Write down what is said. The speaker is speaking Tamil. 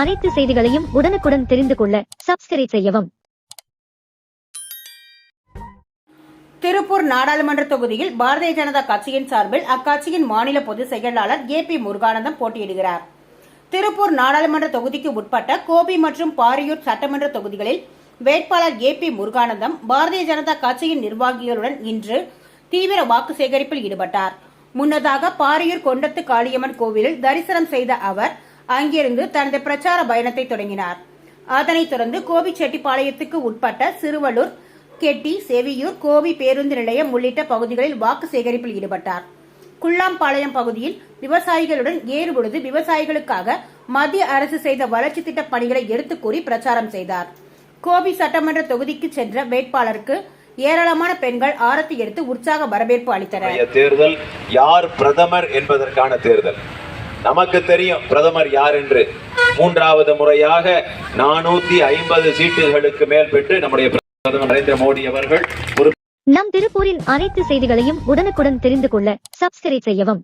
அனைத்து செய்திகளையும் உடனுக்குடன் தெரிந்து கொள்ள சப்ஸ்கிரைப் செய்யவும். திருப்பூர் நாடாளுமன்ற தொகுதியில் பாரதிய ஜனதா கட்சியின் சார்பில் அக்கட்சியின் மாநில பொதுச் செயலாளர் ஏ பி முருகானந்தம் போட்டியிடுகிறார். திருப்பூர் நாடாளுமன்ற தொகுதிக்கு உட்பட்ட கோபி மற்றும் பாரியூர் சட்டமன்ற தொகுதிகளில் வேட்பாளர் ஏ பி முருகானந்தம் பாரதிய ஜனதா கட்சியின் நிர்வாகிகளுடன் இன்று தீவிர வாக்கு சேகரிப்பில் ஈடுபட்டார். முன்னதாக பாரியூர் கொண்டத்து காளியம்மன் கோவிலில் தரிசனம் செய்த அவர் அங்கிருந்து தனது பிரச்சார பயணத்தை தொடங்கினார். அதனைத் தொடர்ந்து கோபிச்செட்டிப்பாளையத்துக்கு உட்பட்ட சிறுவலூர் கெட்டி செவியூர் கோபி பேருந்து நிலையம் உள்ளிட்ட பகுதிகளில் வாக்கு சேகரிப்பில் ஈடுபட்டார். குள்ளாம்பாளையம் பகுதியில் விவசாயிகளுடன் ஏறுபொழுது விவசாயிகளுக்காக மத்திய அரசு செய்த வளர்ச்சி திட்ட பணிகளை எடுத்துக் கூறி பிரச்சாரம் செய்தார். கோபி சட்டமன்ற தொகுதிக்கு சென்ற வேட்பாளருக்கு ஏராளமான பெண்கள் ஆரத்தி எடுத்து உற்சாக வரவேற்பு அளித்தனர். தேர்தல் யார் பிரதமர் என்பதற்கான தேர்தல். நமக்கு தெரியும் பிரதமர் யார் என்று மூன்றாவது முறையாக நானூத்தி ஐம்பது சீட்டுகளுக்கு மேல் பெற்று நம்முடைய பிரதமர் நரேந்திர மோடி அவர்கள் ஒரு நம் திருப்பூரின் அனைத்து செய்திகளையும் உடனுக்குடன் தெரிந்து கொள்ள சப்ஸ்கிரைப் செய்யவும்.